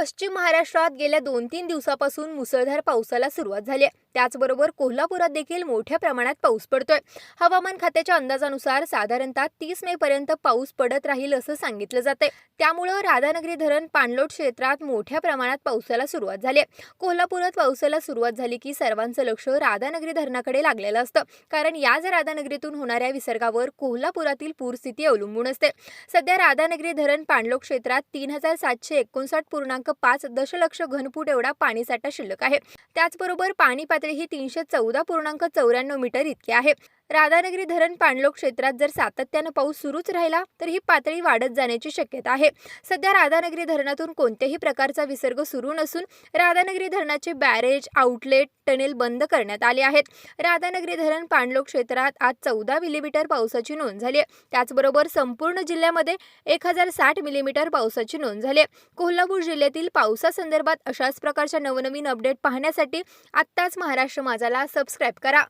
पश्चिम महाराष्ट्रात गेल्या दोन तीन दिवसापासून मुसळधार पावसाला सुरुवात झाली आहे. त्याचबरोबर कोल्हापुरात देखील मोठ्या प्रमाणात पाऊस पडतोय. हवामान खात्याच्या अंदाजानुसार साधारणतः तीस मे पर्यंत पाऊस पडत राहील असं सांगितलं जाते त्यामुळं राधानगरी धरण पाणलोट क्षेत्रात मोठ्या प्रमाणात पावसाला सुरुवात झाली आहे. कोल्हापुरात पावसाला सुरुवात झाली की सर्वांचं लक्ष राधानगरी धरणाकडे लागलेलं असतं. कारण याच राधानगरीतून होणाऱ्या विसर्गावर कोल्हापुरातील पूरस्थिती अवलंबून असते. सध्या राधानगरी धरण पाणलोट क्षेत्रात तीन हजार सातशे एकोणसाठ पूर्णांक पाच दशलक्ष घनफूट एवढा पाणीसाठा शिल्लक आहे. त्याचबरोबर पाणी पातळी ही तीनशे चौदा पूर्णांक चौऱ्याण्णव मीटर इतकी आहे. राधानगरी धरण पाणलोक क्षेत्रात जर सातत्यानं पाऊस सुरूच राहिला तर ही पातळी वाढत जाण्याची शक्यता आहे. सध्या राधानगरी धरणातून कोणत्याही प्रकारचा विसर्ग सुरू नसून राधानगरी धरणाचे बॅरेज आउटलेट टनेल बंद करण्यात आले आहेत. राधानगरी धरण पाणलोक क्षेत्रात आज चौदा मिलीमीटर पावसाची नोंद झाली आहे. त्याचबरोबर संपूर्ण जिल्ह्यामध्ये एक हजार साठ मिलीमीटर पावसाची नोंद झाली आहे. कोल्हापूर जिल्ह्यातील पावसासंदर्भात अशाच प्रकारच्या नवनवीन अपडेट पाहण्यासाठी आत्ताच महाराष्ट्र माझाला सबस्क्राईब करा.